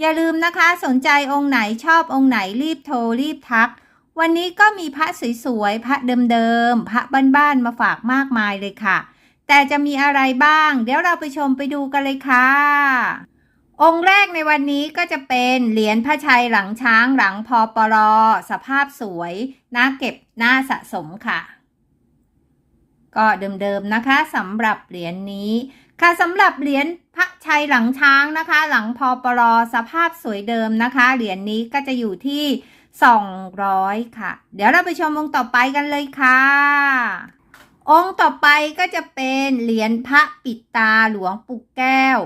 อย่าลืมนะคะสนใจองค์ไหนชอบองค์ไหนรีบโทรรีบทัก วันนี้ก็มีพระสวยๆ พระเดิมๆ พระบ้านๆ มาฝากมากมายเลยค่ะ แต่จะมีอะไรบ้าง เดี๋ยวเราไปชมไปดูกันเลยค่ะ องค์แรกในวันนี้ก็จะเป็นเหรียญพระชัยหลังช้างหลังพอปรอสภาพสวยน่าเก็บน่าสะสมค่ะ ก็เดิมๆนะคะสำหรับเหรียญนี้ ค่ะสำหรับเหรียญพระชัยหลังช้างนะคะ หลังพอปรอสภาพสวยเดิมนะคะ เหรียญนี้ก็จะอยู่ที่ 200 ค่ะ เดี๋ยวเราไปชมองค์ต่อไปกันเลยค่ะ องค์ต่อไปก็จะเป็นเหรียญพระปิดตาหลวงปู่แก้ว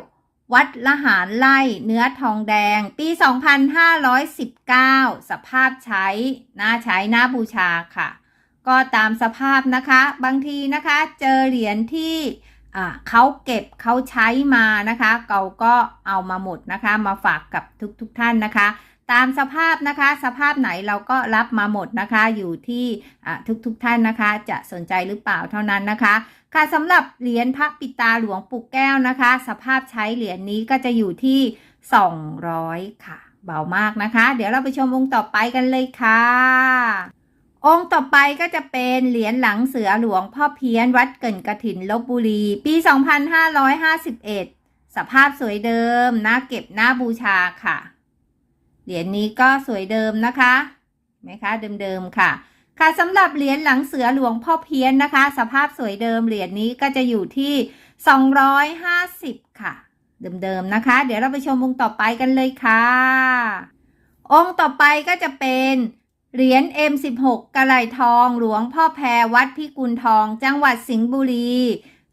วัดละหารไล่เนื้อทองแดง ปี 2519 สภาพใช้น่าใช้หน่าบูชาค่ะ ก็ตามสภาพนะคะ บางทีนะคะ เจอเหรียญที่ เขาเก็บเขาใช้มานะคะเราก็เอามาหมดนะคะ มาฝากกับทุกๆทท่านนะคะ ตามสภาพนะคะ สภาพไหนเราก็รับมาหมดนะคะ อยู่ที่ทุกๆทท่านนะคะ จะสนใจหรือเปล่าเท่านั้นนะคะค่ะสำหรับเหรียญพระปิตาหลวงปู่แก้วนะคะ สภาพใช้เหรียญนี้ก็จะอยู่ที่ 200 ค่ะ เบามากนะคะ เดี๋ยวเราไปชมองค์ต่อไปกันเลยค่ะ องค์ต่อไปก็จะเป็นเหรียญหลังเสือหลวงพ่อเพี้ยนวัดเกินกระถินลบบุรี ปี 2551 สภาพสวยเดิมน่าเก็บน่าบูชาค่ะ เหรียญนี้ก็สวยเดิมนะคะไหมคะเดิมๆค่ะ ค่ะสำหรับเหรียญหลังเสือหลวงพ่อเพี้ยนนะคะ สภาพสวยเดิมเหรียญนี้ก็จะอยู่ที่ 250 ค่ะ เดิมๆนะคะ เดี๋ยวเราไปชมองค์ต่อไปกันเลยค่ะ องค์ต่อไปก็จะเป็น เหรียญ M16 กระไหลทองหลวงพ่อแพรวัดพิกุลทอง จังหวัดสิงห์บุรี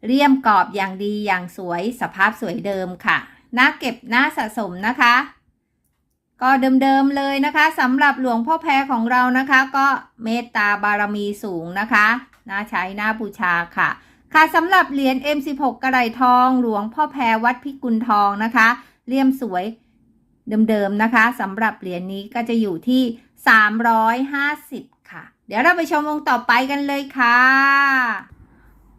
เรียมกรอบอย่างดีอย่างสวยสภาพสวยเดิมค่ะน่าเก็บน่าสะสมนะคะ ก็เดิมๆเลยนะคะสำหรับหลวงพ่อแพรของเรานะคะ ก็เมตตาบารมีสูงนะคะน่าใช้น่าบูชาค่ะ ค่ะสำหรับเหรียญ M16 กระไหลทอง หลวงพ่อแพรวัดพิกุลทองนะคะเลี่ยมสวยเดิมๆนะคะสำหรับเหรียญนี้ก็จะอยู่ที่ 350 ค่ะ เดี๋ยวเราไปชมองค์ต่อไปกันเลยค่ะ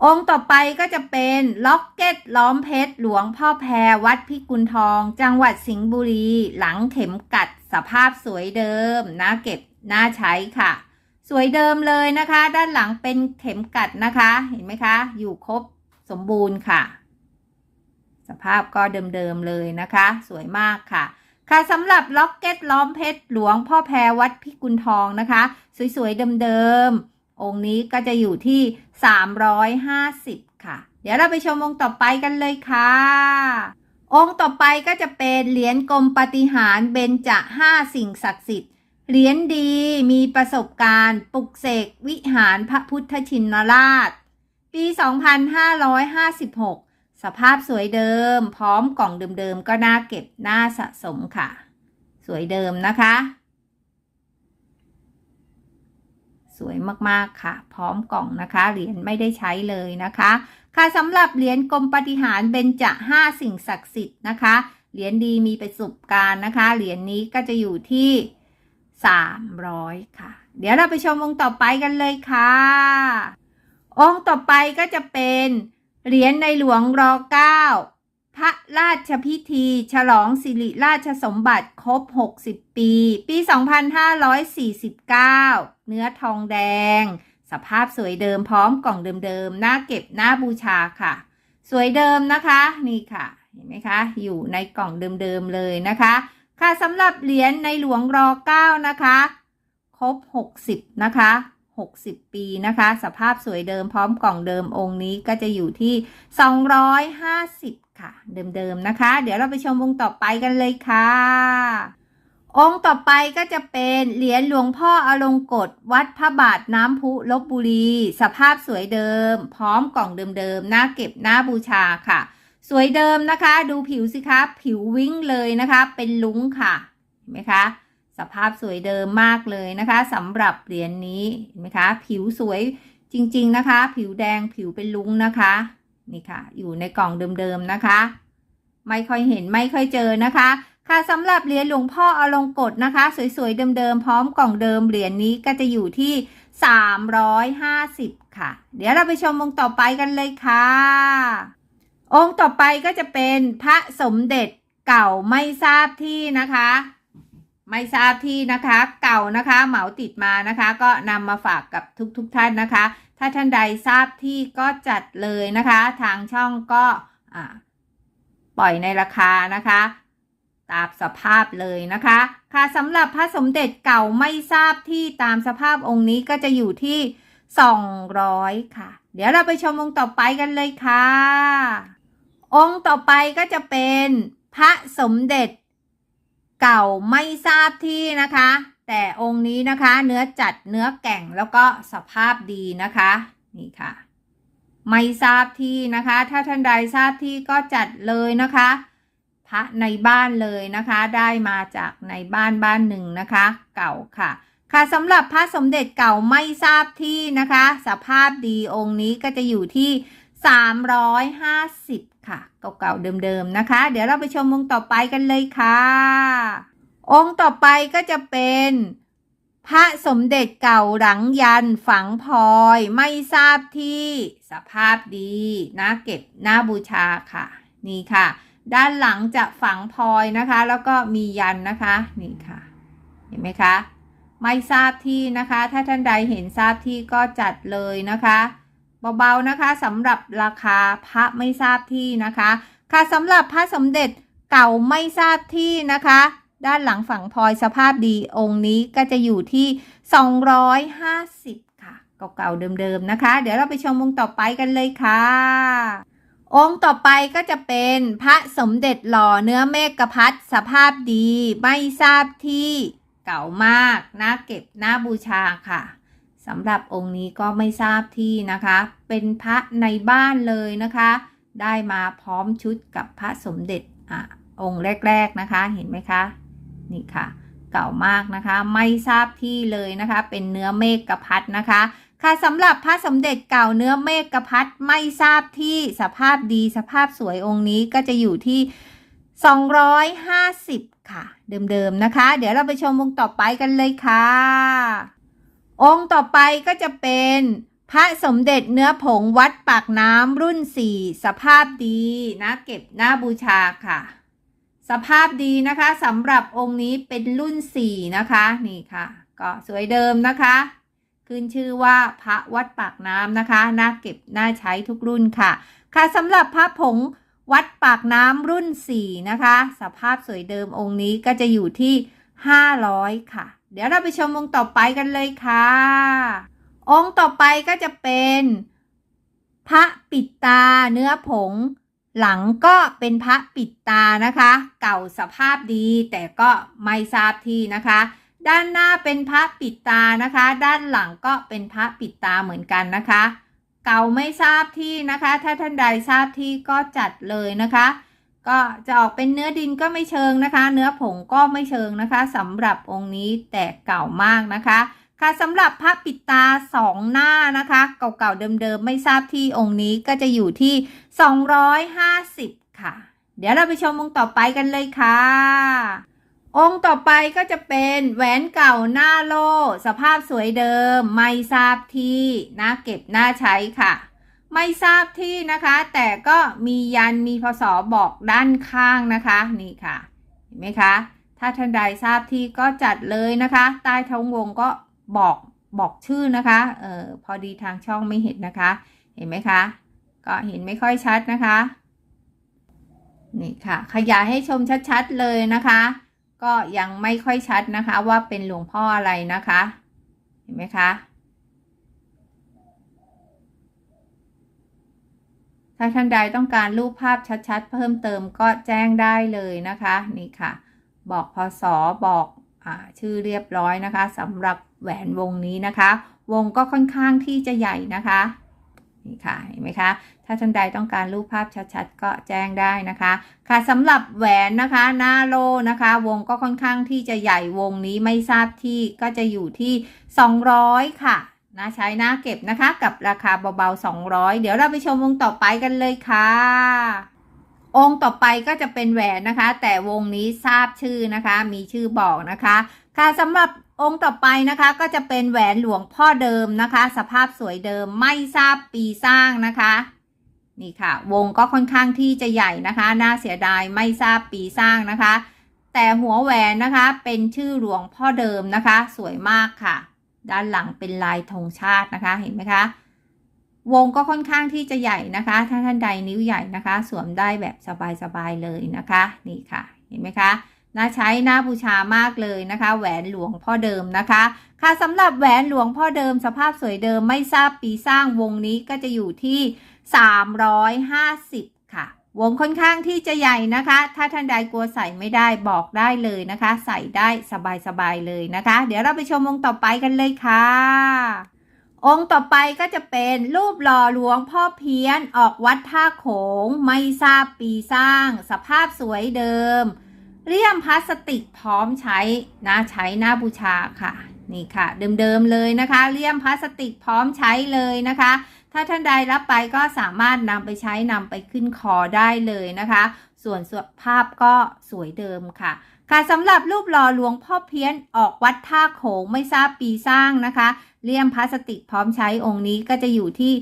องค์ต่อไปก็จะเป็นล็อกเก็ตล้อมเพชรหลวงพ่อแพรวัดพิกุลทอง จังหวัดสิงห์บุรี หลังเข็มกัดสภาพสวยเดิมน่าเก็บน่าใช้ค่ะ สวยเดิมเลยนะคะ ด้านหลังเป็นเข็มกัดนะคะ เห็นไหมคะ อยู่ครบสมบูรณ์ค่ะ สภาพก็เดิมๆเลยนะคะ สวยมากค่ะ ค่ะสำหรับล็อกเก็ตล้อมเพชรหลวงพ่อแพรวัดพิกุลทองนะคะ สวยๆเดิมๆ องค์นี้ก็จะอยู่ที่ 350 ค่ะ เดี๋ยวเราไปชมองค์ต่อไปกันเลยค่ะ องค์ต่อไปก็จะเป็นเหรียญกรมปฏิหารเบญจห้าสิ่งศักดิ์สิทธิ์เหรียญดีมีประสบการณ์ปลุกเสกวิหารพระพุทธชินราช ปี 2556 สภาพสวยเดิม พร้อมกล่องเดิมๆก็น่าเก็บน่าสะสมค่ะ สวยเดิมนะคะ สวยมากๆค่ะ พร้อมกล่องนะคะ เหรียญไม่ได้ใช้เลยนะคะ ค่ะสำหรับเหรียญกรมปฏิหารเบญจห้าสิ่งศักดิ์สิทธิ์นะคะ เหรียญดีมีประสบการณ์นะคะ เหรียญนี้ก็จะอยู่ที่300ค่ะ เดี๋ยวเราไปชมองค์ต่อไปกันเลยค่ะ องค์ต่อไปก็จะเป็น เหรียญในหลวงรเก้าพระราชพิธี ฉลองสิริราชสมบัติครบ 60 ปี ปี 2549 เนื้อทองแดง สภาพสวยเดิมพร้อมกล่องเดิมๆน่าเก็บน่าบูชาค่ะ สวยเดิมนะคะ นี่ค่ะ เห็นไหมคะ อยู่ในกล่องเดิมๆ เลยนะคะ ค่ะสำหรับเหรียญในหลวงร9นะคะ ครบ 60 นะคะ 60 ปีนะคะ สภาพสวยเดิมพร้อมกล่องเดิมองค์นี้ก็จะอยู่ที่ 250 ค่ะ เดิมๆนะคะ เดี๋ยวเราไปชมองค์ต่อไปกันเลยค่ะ องค์ต่อไปก็จะเป็นเหรียญหลวงพ่ออลงกฎวัดพระบาทน้ำพุลบบุรี สภาพสวยเดิม พร้อมกล่องเดิมๆน่าเก็บน่าบูชาค่ะ สวยเดิมนะคะ ดูผิวสิคะ ผิววิ้งเลยนะคะ เป็นลุ้งค่ะเห็นไหมคะ สภาพสวยเดิมมากเลยนะคะสำหรับเหรียญนนี้เห็นไหมคะ ผิวสวยจริง ๆนะคะ ผิวแดงผิวเป็นลุ้งนะคะนี่ค่ะ อยู่ในกล่องเดิมๆนะคะ ไม่ค่อยเห็นไม่ค่อยเจอนะคะ ค่ะสำหรับเหรียญหลวงพ่ออลงกฎนะคะ สวยๆเดิมๆพร้อมกล่องเดิมเหรียญนนี้ก็จะอยู่ที่ 350 ค่ะ เดี๋ยวเราไปชมองค์ต่อไปกันเลยค่ะ องค์ต่อไปก็จะเป็นพระสมเด็จเก่าไม่ทราบที่นะคะ ไม่ทราบที่นะคะเก่านะคะเหมาติดมานะคะ ก็นำมาฝากกับทุกๆทท่านนะคะ ถ้าท่านใดทราบที่ก็จัดเลยนะคะ ทางช่องก็ปล่อยในราคานะคะ ตามสภาพเลยนะคะ ค่ะสำหรับพระสมเด็จเก่าไม่ทราบที่ตามสภาพองค์นี้ก็จะอยู่ที่ 200 ค่ะ เดี๋ยวเราไปชมองค์ต่อไปกันเลยค่ะ องค์ต่อไปก็จะเป็นพระสมเด็จ เก่าไม่ทราบที่นะคะ แต่องค์นี้นะคะ เนื้อจัดเนื้อแก่งแล้วก็สภาพดีนะคะ นี่ค่ะ ไม่ทราบที่นะคะ ถ้าท่านใดทราบที่ก็จัดเลยนะคะ พระในบ้านเลยนะคะ ได้มาจากในบ้านบ้านหนึ่งนะคะ เก่าค่ะค่ะสำหรับพระสมเด็จเก่าไม่ทราบที่นะคะ สภาพดีองค์นี้ก็จะอยู่ที่ 350 ค่ะ เก่าๆเดิมๆนะคะ เดี๋ยวเราไปชมองค์ต่อไปกันเลยค่ะ องค์ต่อไปก็จะเป็น พระสมเด็จเก่าหลังยันฝังพลอยไม่ทราบที่สภาพดีนะเก็บหน้าบูชาค่ะ นี่ค่ะ ด้านหลังจะฝังพลอยนะคะ แล้วก็มียันนะคะ นี่ค่ะ เห็นไหมคะ ไม่ทราบที่นะคะ ถ้าท่านใดเห็นทราบที่ก็จัดเลยนะคะ เบาๆนะคะสำหรับราคาพระไม่ทราบที่นะคะ ค่ะสำหรับพระสมเด็จเก่าไม่ทราบที่นะคะ ด้านหลังฝั่งพลอยสภาพดีองค์นี้ก็จะอยู่ที่ 250 ค่ะเก่าๆเดิมๆนะคะ เดี๋ยวเราไปชมองค์ต่อไปกันเลยค่ะ องค์ต่อไปก็จะเป็นพระสมเด็จหล่อเนื้อเมฆพัดสภาพดีไม่ทราบที่เก่ามากน่าเก็บน่าบูชาค่ะ สำหรับองค์นี้ก็ไม่ทราบที่นะคะ เป็นพระในบ้านเลยนะคะ ได้มาพร้อมชุดกับพระสมเด็จอะองค์แรก ๆนะคะ เห็นไหมคะ นี่ค่ะ เก่ามากนะคะ ไม่ทราบที่เลยนะคะ เป็นเนื้อเมฆกะพัดนะคะ ค่ะสำหรับพระสมเด็จเก่าเนื้อเมฆกะพัดไม่ทราบที่สภาพดีสภาพสวยองค์นี้ก็จะอยู่ที่ 250 ค่ะ เดิมๆนะคะ เดี๋ยวเราไปชมองค์ต่อไปกันเลยค่ะ องค์ต่อไปก็จะเป็น พระสมเด็จเนื้อผงวัดปากน้ำรุ่น4สภาพดีนะเก็บหน้าบูชาค่ะ สภาพดีนะคะสำหรับองค์นี้เป็นรุ่น4นะคะนี่ค่ะ ก็สวยเดิมนะคะ ขึ้นชื่อว่าพระวัดปากน้ำนะคะน่าเก็บน่าใช้ทุกรุ่นค่ะ ค่ะสำหรับพระผงวัดปากน้ำรุ่น 4 นะคะ สภาพสวยเดิมองค์นี้ก็จะอยู่ที่ 500 ค่ะ เดี๋ยวเราไปชมองค์ต่อไปกันเลยค่ะ องค์ต่อไปก็จะเป็น พระปิดตาเนื้อผง หลังก็เป็นพระปิดตานะคะ เก่าสภาพดีแต่ก็ไม่ทราบที่นะคะ ด้านหน้าเป็นพระปิดตานะคะ ด้านหลังก็เป็นพระปิดตาเหมือนกันนะคะ เก่าไม่ทราบที่นะคะ ถ้าท่านใดทราบที่ก็จัดเลยนะคะ ก็จะออกเป็นเนื้อดินก็ไม่เชิงนะคะ เนื้อผงก็ไม่เชิงนะคะสำหรับองค์นี้แต่เก่ามากนะคะ ค่ะสำหรับพระปิดตาสองหน้านะคะ เก่าๆเดิมๆไม่ทราบที่องค์นี้ก็จะอยู่ที่ 250 ค่ะ เดี๋ยวเราไปชมองค์ต่อไปกันเลยค่ะ องค์ต่อไปก็จะเป็นแหวนเก่าหน้าโล สภาพสวยเดิมไม่ทราบที่นะเก็บหน้าใช้ค่ะ ไม่ทราบที่นะคะ แต่ก็มียันมีพศบอกด้านข้างนะคะนี่ค่ะเห็นไหมคะถ้าท่านใดทราบที่ก็จัดเลยนะคะ ใต้ท้องวงก็บอกบอกชื่อนะคะเออพอดีทางช่องไม่เห็นนะคะ เห็นไหมคะ ก็เห็นไม่ค่อยชัดนะคะนี่ค่ะ ขยายให้ชมชัดๆเลยนะคะ ก็ยังไม่ค่อยชัดนะคะว่าเป็นหลวงพ่ออะไรนะคะ เห็นไหมคะ ถ้าท่านใดต้องการรูปภาพชัดๆ เพิ่มเติมก็แจ้งได้เลยนะคะ นี่ค่ะ บอกพศบอกอชื่อเรียบร้อยนะคะสำหรับแหวนวงนี้นะคะ วงก็ค่อนข้างที่จะใหญ่นะคะนี่ค่ะเห็นไหมคะถ้าท่านใดต้องการรูปภาพชัดๆ ก็แจ้งได้นะคะ ค่ะสำหรับแหวนนะคะหน้าโลนะคะ วงก็ค่อนข้างที่จะใหญ่วงนี้ไม่ทราบที่ก็จะอยู่ที่ 200 ค่ะ นะใช้หน้าเก็บนะคะ กับราคาเบาๆ 200 เดี๋ยวเราไปชมวงต่อไปกันเลยค่ะ องค์ต่อไปก็จะเป็นแหวนนะคะ แต่วงนี้ทราบชื่อนะคะ มีชื่อบอกนะคะ ค่ะสำหรับองค์ต่อไปนะคะก็จะเป็นแหวนหลวงพ่อเดิมนะคะ สภาพสวยเดิมไม่ทราบปีสร้างนะคะนี่ค่ะ วงก็ค่อนข้างที่จะใหญ่นะคะน่าเสียดายไม่ทราบปีสร้างนะคะ แต่หัวแหวนนะคะเป็นชื่อหลวงพ่อเดิมนะคะ สวยมากค่ะ ด้านหลังเป็นลายธงชาตินะคะเห็นไหมคะ วงก็ค่อนข้างที่จะใหญ่นะคะ ถ้าท่านใดนิ้วใหญ่นะคะ สวมได้แบบสบายๆเลยนะคะนี่ค่ะเห็นไหมคะน่าใช้น่าบูชามากเลยนะคะ แหวนหลวงพ่อเดิมนะคะ ค่ะสำหรับแหวนหลวงพ่อเดิมสภาพสวยเดิมไม่ทราบปีสร้างวงนี้ก็จะอยู่ที่ 350 วงค่อนข้างที่จะใหญ่นะคะ ถ้าท่านใดกลัวใส่ไม่ได้บอกได้เลยนะคะ ใส่ได้สบายๆเลยนะคะ เดี๋ยวเราไปชมวงต่อไปกันเลยค่ะ องค์ต่อไปก็จะเป็นรูปหล่อหลวงพ่อเพี้ยนออกวัดท่าโขง ไม่ทราบปีสร้าง สภาพสวยเดิม เลี่ยมพลาสติกพร้อมใช้นะใช้หน้าบูชาค่ะนี่ค่ะเดิมๆเลยนะคะเลี่ยมพลาสติกพร้อมใช้เลยนะคะ ถ้าท่านใดรับไปก็สามารถนำไปใช้นำไปขึ้นคอได้เลยนะคะ ส่วนส่วนภาพก็สวยเดิมค่ะ ค่ะสำหรับรูปหล่อหลวงพ่อเพี้ยนออกวัดท่าโขงไม่ทราบปีสร้างนะคะเลี่ยมพลาสติกพร้อมใช้องค์นี้ก็จะอยู่ที่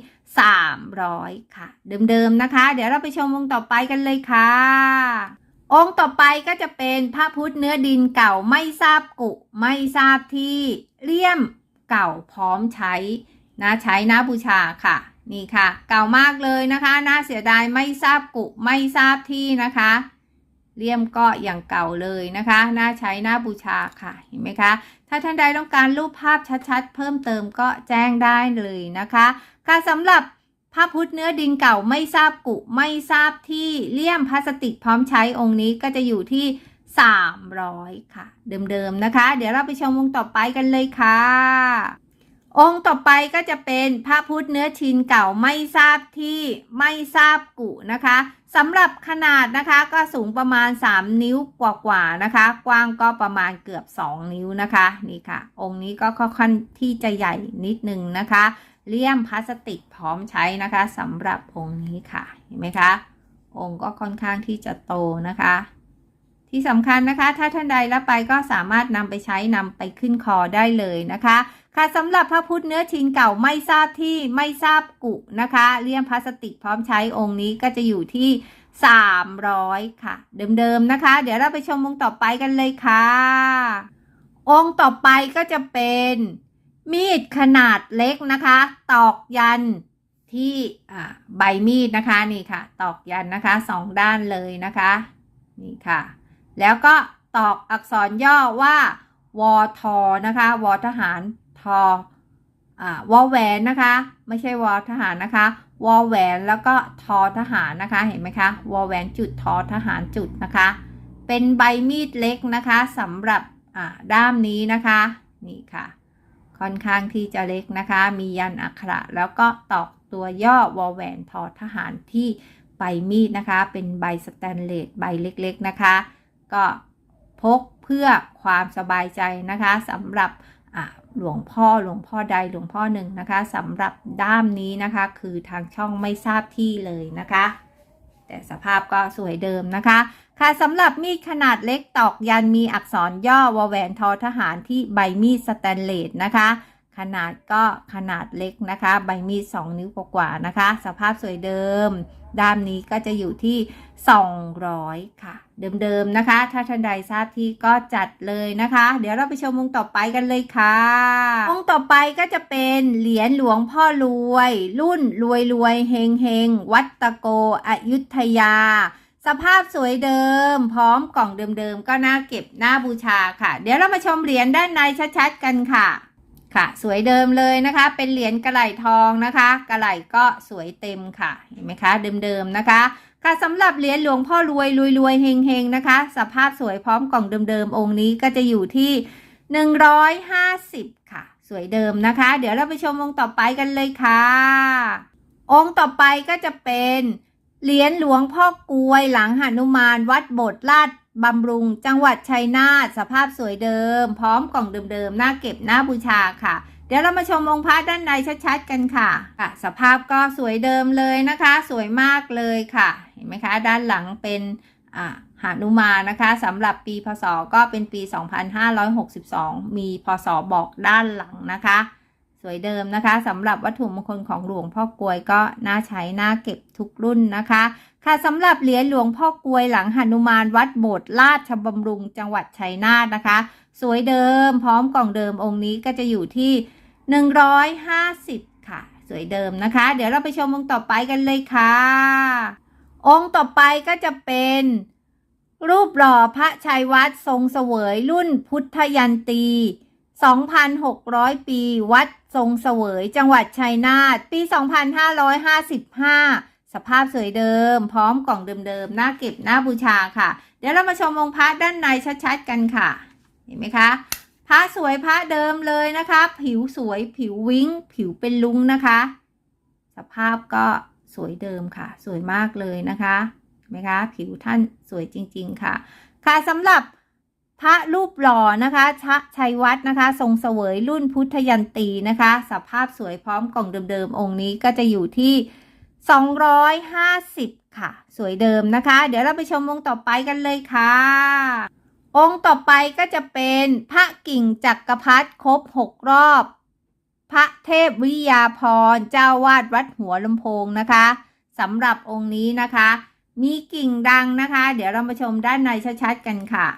300 ค่ะ เดิมๆนะคะ เดี๋ยวเราไปชมวงต่อไปกันเลยค่ะ องค์ต่อไปก็จะเป็นพระพุทธเนื้อดินเก่าไม่ทราบกุ ไม่ทราบที่เลี่ยมเก่าพร้อมใช้ นะใช้นะบูชาค่ะ นี่ค่ะ เก่ามากเลยนะคะ น่าเสียดายไม่ทราบกุไม่ทราบที่นะคะเลี่ยมก็อย่างเก่าเลยนะคะน่าใช้น่าบูชาค่ะเห็นไหมคะ ถ้าท่านใดต้องการรูปภาพชัดๆ เพิ่มเติมก็แจ้งได้เลยนะคะค่ะสำหรับพระพุทธเนื้อดินเก่าไม่ทราบกุไม่ทราบที่เลี่ยมพลาสติกพร้อมใช้องค์นี้ก็จะอยู่ที่ 300 ค่ะ เดิมๆนะคะ เดี๋ยวเราไปชมวงต่อไปกันเลยค่ะ องค์ต่อไปก็จะเป็นพระพุทธเนื้อชินเก่าไม่ทราบที่ไม่ทราบกุนะคะสำหรับขนาดนะคะก็สูงประมาณ 3 นิ้วกว่าๆนะคะ กว้างก็ประมาณเกือบ 2 นิ้วนะคะนี่ค่ะ องค์นี้ก็ค่อนข้างที่จะใหญ่นิดนึงนะคะ เลี่ยมพลาสติกพร้อมใช้นะคะสำหรับองค์นี้ค่ะเห็นไหมคะองค์ก็ค่อนข้างที่จะโตนะคะ ที่สำคัญนะคะ ถ้าท่านใดรับไปก็สามารถนำไปใช้นำไปขึ้นคอได้เลยนะคะ ค่ะสำหรับพระพุทธเนื้อชินเก่าไม่ทราบที่ไม่ทราบกุนะคะเลี่ยมพลาสติกพร้อมใช้องค์นี้ก็จะอยู่ที่ 300 ค่ะ เดิมๆนะคะ เดี๋ยวเราไปชมองค์ต่อไปกันเลยค่ะ องค์ต่อไปก็จะเป็นมีดขนาดเล็กนะคะ ตอกยันที่ใบมีดนะคะนี่ค่ะ ตอกยันนะคะสองด้านเลยนะคะ นี่ค่ะ แล้วก็ตอกอักษรย่อว่าวอทอนะคะวอทหารทออ่าวอแหวนนะคะ ไม่ใช่วอทหารนะคะวอแหวนแล้วก็ทอทหารนะคะ เห็นไหมคะวอแหวนจุดทอทหารจุดนะคะ เป็นใบมีดเล็กนะคะสำหรับอ่าด้ามนี้นะคะนี่ค่ะ ค่อนข้างที่จะเล็กนะคะ มียันอักขระแล้วก็ตอกตัวย่อวอแหวนทอทหารที่ใบมีดนะคะ เป็นใบสแตนเลสใบเล็กๆนะคะ ก็พกเพื่อความสบายใจนะคะสำหรับหลวงพ่อหลวงพ่อใดหลวงพ่อหนึ่งนะคะสำหรับด้ามนี้นะคะ คือทางช่องไม่ทราบที่เลยนะคะ แต่สภาพก็สวยเดิมนะคะ ค่ะสำหรับมีดขนาดเล็กตอกยันมีอักษรย่อวแหวนทอทหารที่ใบมีดสแตนเลสนะคะ ขนาดก็ขนาดเล็กนะคะ ใบมีด 2 นิ้วกว่าๆนะคะ สภาพสวยเดิม ด้ามนี้ก็จะอยู่ที่ 200 ค่ะ เดิมๆนะคะ ถ้าท่านใดทราบที่ก็จัดเลยนะคะ เดี๋ยวเราไปชมวงต่อไปกันเลยค่ะวงต่อไปก็จะเป็นเหรียญหลวงพ่อรวย รุ่นรวยรวยเฮงเฮงวัดตะโกอยุธยาสภาพสวยเดิม พร้อมกล่องเดิมๆ ก็น่าเก็บน่าบูชาค่ะ เดี๋ยวเรามาชมเหรียญด้านในชัดๆกันค่ะ ค่ะ สวยเดิมเลยนะคะ เป็นเหรียญกระไหลทองนะคะ กระไหลก็สวยเต็มค่ะเห็นไหมคะ เดิมๆนะคะ ค่ะสำหรับเหรียญหลวงพ่อรวยรวยรวยเฮงเฮงนะคะ สภาพสวยพร้อมกล่องเดิมๆองค์นี้ก็จะอยู่ที่ 150 ค่ะ สวยเดิมนะคะ เดี๋ยวเราไปชมวงต่อไปกันเลยค่ะ องค์ต่อไปก็จะเป็นเหรียญหลวงพ่อกลวยหลังหนุมานวัดโบสถ์ลาด บำรุงจังหวัดชัยนาทสภาพสวยเดิม พร้อมกล่องเดิมๆน่าเก็บน่าบูชาค่ะ เดี๋ยวเรามาชมองค์พระด้านในชัดๆกันค่ะค่ะ สภาพก็สวยเดิมเลยนะคะ สวยมากเลยค่ะ เห็นไหมคะ ด้านหลังเป็นอ่าหานุมานนะคะสำหรับปีพศก็เป็นปี 2562 มีพศบอกด้านหลังนะคะ สวยเดิมนะคะสำหรับวัตถุมงคลของหลวงพ่อกลวยก็น่าใช้น่าเก็บทุกรุ่นนะคะ ค่ะสำหรับเหรียญหลวงพ่อกลวยหลังหนุมานวัดโบสถ์ราชบำรุงจังหวัดชัยนาทนะคะ สวยเดิมพร้อมกล่องเดิมองค์นี้ก็จะอยู่ที่ 150 ค่ะ สวยเดิมนะคะ เดี๋ยวเราไปชมองค์ต่อไปกันเลยค่ะ องค์ต่อไปก็จะเป็นรูปหล่อพระชัยวัดทรงเสวยรุ่นพุทธยันตี 2,600 ปี วัดทรงเสวย จังหวัดชัยนาท ปี 2555 สภาพสวยเดิม พร้อมกล่องเดิมๆ น่าเก็บ น่าบูชาค่ะ เดี๋ยวเรามาชมองค์พระด้านในชัดๆ กันค่ะ เห็นไหมคะ พระสวยพระเดิมเลยนะคะ ผิวสวย ผิววิ้ง ผิวเป็นลุงนะคะ สภาพก็สวยเดิมค่ะ สวยมากเลยนะคะ เห็นไหมคะ ผิวท่านสวยจริง ๆ ค่ะ ค่ะสำหรับ พระรูปหล่อนะคะชะชัยวัดนะคะ ทรงเสวยรุ่นพุทธยันตีนะคะ สภาพสวยพร้อมกล่องเดิมๆ องค์นี้ก็จะอยู่ที่ 250 ค่ะ สวยเดิมนะคะ เดี๋ยวเราไปชมองค์ต่อไปกันเลยค่ะ องค์ต่อไปก็จะเป็นพระกิ่งจักรพรรดิครบหกรอบ พระเทพวิยาพรเจ้าวาดวัดหัวลำโพงนะคะสำหรับองค์นี้นะคะ มีกิ่งดังนะคะ เดี๋ยวเรามาชมด้านในชัดๆกันค่ะ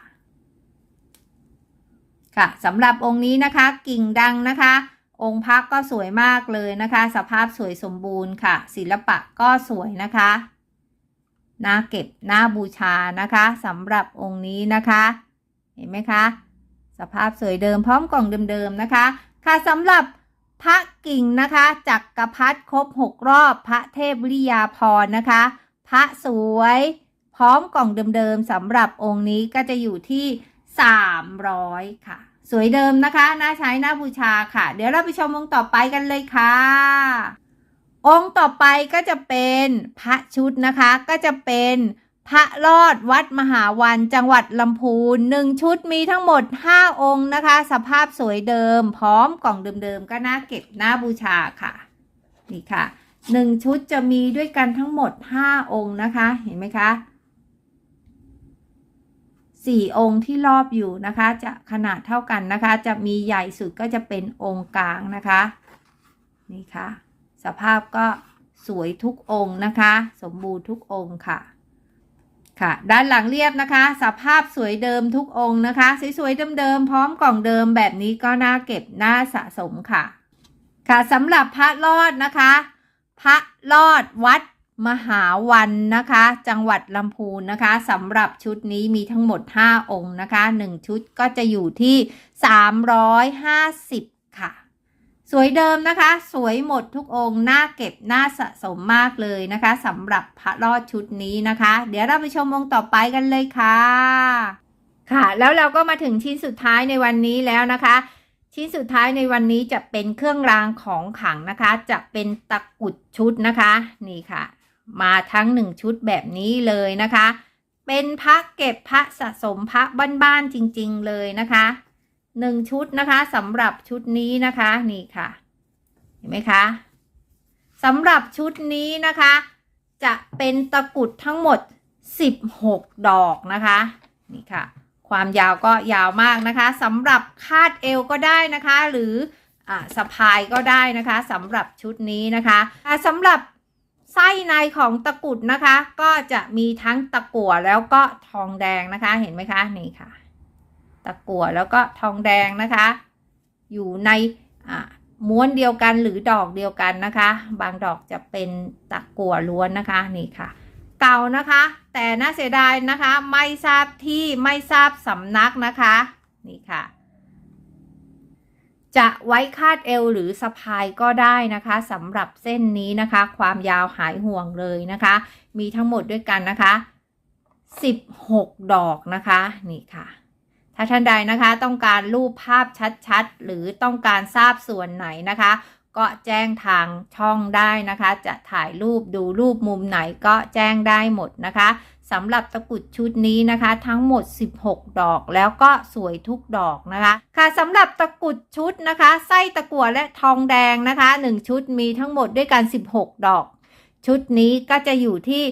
ค่ะสำหรับองค์นี้นะคะกิ่งดังนะคะ องค์พระก็สวยมากเลยนะคะ สภาพสวยสมบูรณ์ค่ะ ศิลปะก็สวยนะคะน่าเก็บน่าบูชานะคะสำหรับองค์นี้นะคะ เห็นไหมคะ สภาพสวยเดิมพร้อมกล่องเดิมๆนะคะ ค่ะสำหรับพระกิ่งนะคะจักกรพรรดิครบหกรอบ พระเทพวิริยาพรนะคะ พระสวย พร้อมกล่องเดิมๆสำหรับองค์นี้ก็จะอยู่ที่ 300 ค่ะ สวยเดิมนะคะน่าใช้น่าบูชาค่ะ เดี๋ยวเราไปชมองค์ต่อไปกันเลยค่ะ องค์ต่อไปก็จะเป็นพระชุดนะคะ ก็จะเป็นพระรอดวัดมหาวันจังหวัดลำพูนหนึ่งชุดมีทั้งหมด 5 องค์นะคะ สภาพสวยเดิม พร้อมกล่องเดิมๆก็น่าเก็บน่าบูชาค่ะ นี่ค่ะหนึ่งชุดจะมีด้วยกันทั้งหมด 5 องค์นะคะ เห็นไหมคะ สี่องค์ที่รอบอยู่นะคะ จะขนาดเท่ากันนะคะ จะมีใหญ่สุดก็จะเป็นองค์กลางนะคะ นี่ค่ะ สภาพก็สวยทุกองค์นะคะ สมบูรณ์ทุกองค์ค่ะค่ะ ด้านหลังเรียบนะคะ สภาพสวยเดิมทุกองค์นะคะ สวยๆเดิมๆพร้อมกล่องเดิมแบบนี้ก็น่าเก็บน่าสะสมค่ะ ค่ะสำหรับพระรอดนะคะ พระรอดวัด มหาวันนะคะ จังหวัดลำพูนนะคะสำหรับชุดนี้มีทั้งหมด 5 องค์นะคะ 1 ชุดก็จะอยู่ที่ 350 ค่ะ สวยเดิมนะคะ สวยหมดทุกองค์น่าเก็บน่าสะสมมากเลยนะคะสำหรับพระรอดชุดนี้นะคะ เดี๋ยวเราไปชมองค์ต่อไปกันเลยค่ะ ค่ะแล้วเราก็มาถึงชิ้นสุดท้ายในวันนี้แล้วนะคะชิ้นสุดท้ายในวันนี้จะเป็นเครื่องรางของขังนะคะ จะเป็นตะกุดชุดนะคะ นี่ค่ะ มาทั้งหนึ่งชุดแบบนี้เลยนะคะ เป็นพระเก็บพระสะสมพระบ้านๆจริงๆเลยนะคะหนึ่งชุดนะคะสำหรับชุดนี้นะคะนี่ค่ะ เห็นไหมคะสำหรับชุดนี้นะคะ จะเป็นตะกุดทั้งหมด 16 ดอกนะคะนี่ค่ะ ความยาวก็ยาวมากนะคะสำหรับคาดเอวก็ได้นะคะ หรืออ่าสะพายก็ได้นะคะสำหรับชุดนี้นะคะสำหรับ ไส้ในของตะกุดนะคะ ก็จะมีทั้งตะกั่วแล้วก็ทองแดงนะคะ เห็นไหมคะนี่ค่ะ ตะกั่วแล้วก็ทองแดงนะคะ อยู่ในม้วนเดียวกันหรือดอกเดียวกันนะคะ บางดอกจะเป็นตะกั่วล้วนนะคะนี่ค่ะ เก่านะคะ แต่น่าเสียดายนะคะ ไม่ทราบที่ไม่ทราบสำนักนะคะ นี่ค่ะ จะไว้คาดเอวหรือสะพายก็ได้นะคะสำหรับเส้นนี้นะคะ ความยาวหายห่วงเลยนะคะ มีทั้งหมดด้วยกันนะคะ 16 ดอกนะคะนี่ค่ะ ถ้าท่านใดนะคะต้องการรูปภาพชัดๆ หรือต้องการทราบส่วนไหนนะคะ ก็แจ้งทางช่องได้นะคะ จะถ่ายรูปดูรูปมุมไหนก็แจ้งได้หมดนะคะ สำหรับตะกรุดชุดนี้นะคะ ทั้งหมด 16 ดอกแล้วก็สวยทุกดอกนะคะ ค่ะสำหรับตะกรุดชุดนะคะไส้ตะกั่วและทองแดงนะคะ 1 ชุดมีทั้งหมดด้วยกัน 16 ดอก ชุดนี้ก็จะอยู่ที่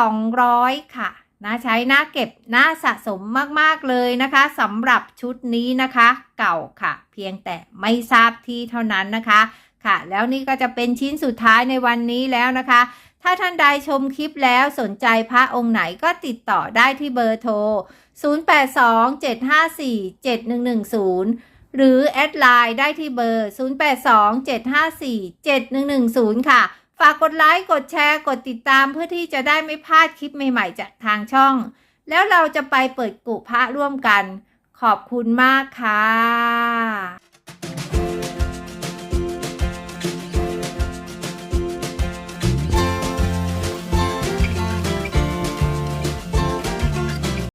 1,200 ค่ะนะใช้หน้าเก็บหน้าสะสมมาก ๆ เลยนะคะสำหรับชุดนี้นะคะ เก่าค่ะ เพียงแต่ไม่ทราบที่เท่านั้นนะคะ ค่ะ แล้วนี่ก็จะเป็นชิ้นสุดท้ายในวันนี้แล้วนะคะ ถ้าท่านใดชมคลิปแล้วสนใจพระองค์ไหนก็ติดต่อได้ที่เบอร์โทร 0827547110 หรือแอดไลน์ได้ที่เบอร์ 0827547110 ค่ะ ฝากกดไลค์ กดแชร์ กดติดตามเพื่อที่จะได้ไม่พลาดคลิปใหม่ๆ จากทางช่อง แล้วเราจะไปเปิดกุพระร่วมกัน ขอบคุณมากค่ะ